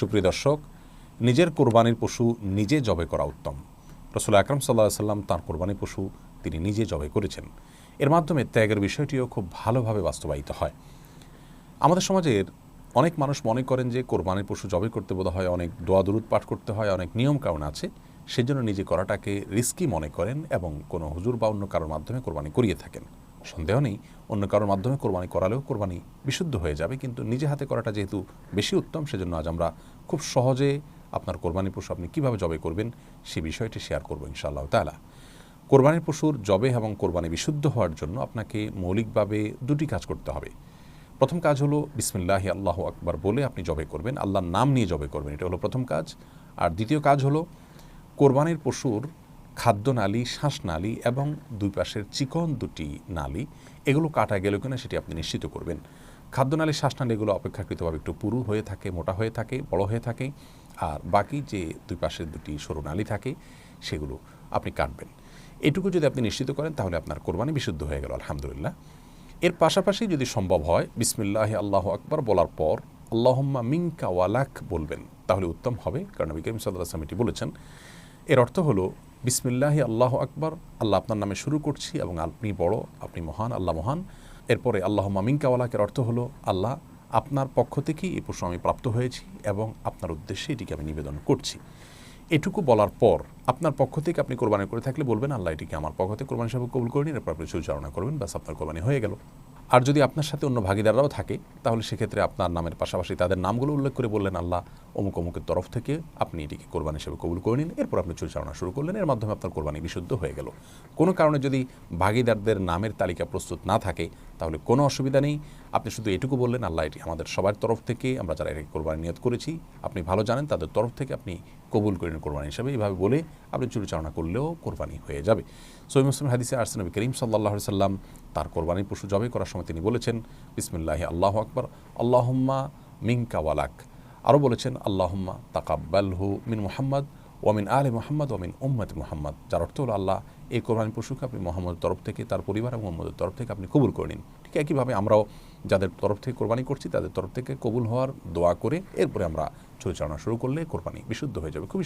সুপ্রিয় দর্শক, নিজের কোরবানির পশু নিজে জবে করা উত্তম। রসুল আকরম সাল্লাহ সাল্লাম তাঁর কোরবানি পশু তিনি নিজে জবে করেছেন। এর মাধ্যমে ত্যাগের বিষয়টিও খুব ভালোভাবে বাস্তবায়িত হয়। আমাদের সমাজের অনেক মানুষ মনে করেন যে কোরবানির পশু জবে করতে বোধ হয় অনেক দোয়া দরুদ পাঠ করতে হয়, অনেক নিয়ম কারণ আছে। সেজন্য নিজে করাটাকে রিস্কি মনে করেন এবং কোনো হুজুর বা অন্য কারোর মাধ্যমে কোরবানি করিয়ে থাকেন। সন্দেহ নেই। অন্য কারোর মাধ্যমে কোরবানি করালেও কোরবানি বিশুদ্ধ হয়ে যাবে। কিন্তু নিজে হাতে করাটা যেহেতু বেশি উত্তম, সেজন্য আজ আমরা খুব সহজে আপনার কোরবানি পশু আপনি কীভাবে জবে করবেন সে বিষয়টি শেয়ার করব ইনশাআল্লাহ তালা কোরবানির পশুর জবে এবং কোরবানি বিশুদ্ধ হওয়ার জন্য আপনাকে মৌলিকভাবে দুটি কাজ করতে হবে। প্রথম কাজ হলো বিসমিল্লাহি আল্লাহ আকবার বলে আপনি জবে করবেন, আল্লাহর নাম নিয়ে জবে করবেন, এটা হলো প্রথম কাজ। আর দ্বিতীয় কাজ হলো কোরবানির পশুর খাদ্য নালী শ্বাস নালী এবং দুই পাশের চিকন দুটি নালী, এগুলো কাটা গেল কিনা সেটি আপনি নিশ্চিত করবেন। খাদ্যনালী, শ্বাসনালী এগুলো অপেক্ষাকৃতভাবে একটু পুরু হয়ে থাকে, মোটা হয়ে থাকে, বড় হয়ে থাকে আর বাকি যে দুই পাশের দুটি সরু নালী থাকে সেগুলো আপনি কাটবেন। এটুকু যদি আপনি নিশ্চিত করেন তাহলে আপনার কোরবানি বিশুদ্ধ হয়ে গেল, আলহামদুলিল্লাহ। এর পাশাপাশি যদি সম্ভব হয়, বিসমিল্লাহ আল্লাহ আকবার বলার পর আল্লাহম্মা মিঙ্কা ওয়ালাক বলবেন, তাহলে উত্তম হবে। কারণ নবী সাল্লাহ আসলাম এটি বলেছেন। এর অর্থ হলো বিসমিল্লাহ, আল্লাহ আকবর, আল্লাহ আপনার নামে শুরু করছি এবং আপনি বড়, আপনি মহান, আল্লাহ মহান। এরপরে আল্লাহ মামিনকাওয়ালাকের অর্থ হলো, আল্লাহ আপনার পক্ষ থেকেই এই প্রশ্ন আমি প্রাপ্ত হয়েছি এবং আপনার উদ্দেশ্যে এটিকে আমি নিবেদন করছি। এটুকু বলার পর আপনার পক্ষ থেকে আপনি কোরবানি করে থাকলে বলবেন, আল্লাহ এটিকে আমার পক্ষ থেকে কোরবানি হিসাবে কবুল করে নিন এরপর আপনি সুচারণা করবেন, ব্যাস আপনার কোরবানি হয়ে গেল। আর যদি আপনার সাথে অন্য ভাগিদাররাও থাকে, তাহলে সেক্ষেত্রে আপনার নামের পাশাপাশি তাদের নামগুলো উল্লেখ করে বললেন, আল্লাহ অমুক অমুকের তরফ থেকে আপনি এটিকে কোরবানি হিসেবে কবুল করে নিন এরপর আপনি চুরিচালনা শুরু করলেন, এর মাধ্যমে আপনার কোরবানি বিশুদ্ধ হয়ে গেল। কোনো কারণে যদি ভাগিদারদের নামের তালিকা প্রস্তুত না থাকে, তাহলে কোনো অসুবিধা নেই। আপনি শুধু এটুকু বললেন, আল্লাহ এটি আমাদের সবার তরফ থেকে, আমরা যারা এটাকে কোরবানি নিয়ত করেছি, আপনি ভালো জানেন, তাদের তরফ থেকে আপনি কবুল করেন কোরবানি হিসাবে। এইভাবে বলে আপনি চুরিচালনা করলেও কোরবানি হয়ে যাবে। সৈম মুসলিম হাদিসে আরসে করিম সাল্লাহ সাল্লাম তার কোরবানির পশু জবে করার সময় তিনি বলেছেন, বিসমিল্লাহি আল্লাহ আকবর, আল্লাহম্মা মিঙ্কা ওয়ালাক আরও বলেছেন, আল্লাহম্মা তাকাব্বালহু মিন মোহাম্মদ ওয়ামিন আলে মোহাম্মদ ওয়ামিন উম্মদ মোহাম্মদ। যার অর্থ হল আল্লাহ এই কোরবানি পশুকে আপনি মোহাম্মদের তরফ থেকে, তার পরিবার এবং মোহাম্মদের তরফ থেকে আপনি কবুল করে নিন। ঠিক একইভাবে আমরাও যাদের তরফ থেকে কোরবানি করছি, তাদের তরফ থেকে কবুল হওয়ার দোয়া করে এরপরে আমরা পরিচালনা শুরু করলে কোরবানি বিশুদ্ধ হয়ে যাবে। খুবই